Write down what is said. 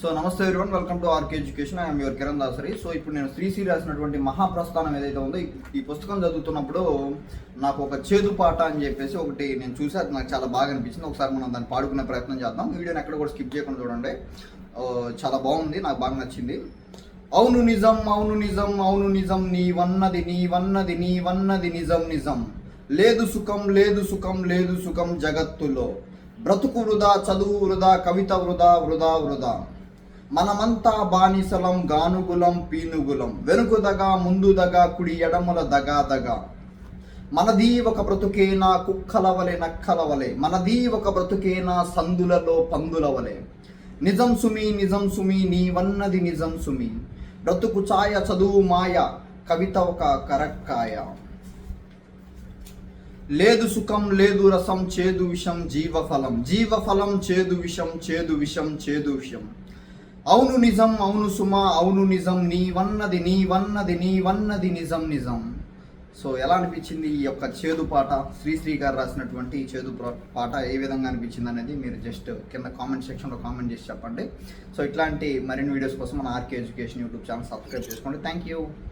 So నమస్తే everyone welcome to RK education I'm your Kiran Dasari so ఇప్పుడు నేను శ్రీశ్రీ రాసినటువంటి మహాప్రస్థానం ఏదైతే ఉందో ఈ- పుస్తకం చదువుతున్నప్పుడు నాకు ఒక చేదు పాట అని చెప్పేసి ఒకటి నేను చూసి అది నాకు చాలా బాగా అనిపించింది. ఒకసారి మనం దాన్ని పాడుకునే ప్రయత్నం చేద్దాం. వీడియోని ఎక్కడ కూడా స్కిప్ చేయకుండా చూడండి. చాలా బాగుంది నాకు బాగా నచ్చింది. అవును నిజం అవును నిజం అవును నిజం నీవన్నది నీవన్నది నీవన్నది నిజం నిజం. లేదు సుఖం లేదు సుఖం లేదు సుఖం జగత్తులో. బ్రతుకు వృధా చదువు వృధా కవిత వృధా వృధా వృధా. మనమంతా బానిసలం గానుగులం పీనుగులం. వెనుకుదగా ముందుదగా కుడి ఎడముల దగా దగా. మనది ఒక బ్రతుకేనా కుక్కల వలె నక్కల వలె. మనది ఒక బ్రతుకేనా సందులలో పందుల వలె. నిజం సుమి నిజం సుమి నీవన్నది నిజం సుమి. బ్రతుకు ఛాయ చదువు మాయ కవిత ఒక కరక్కాయ. లేదు సుఖం లేదు రసం చేదు విషం జీవఫలం. జీవఫలం చేదు విషం చేదు విషం చేదు విషం. అవును నిజం అవును సుమ అవును నిజం నీవన్నది నీవన్నది నీవన్నది నిజం నిజం. సో ఎలా అనిపించింది ఈ యొక్క చేదు పాట? శ్రీశ్రీ గారు రాసినటువంటి ఈ చేదు పాట ఏ విధంగా అనిపించింది అనేది మీరు జస్ట్ కింద కామెంట్ సెక్షన్లో కామెంట్ చేసి చెప్పండి. సో ఇట్లాంటి మరిన్ని వీడియోస్ కోసం మన RK education YouTube channel subscribe చేసుకోండి. Thank you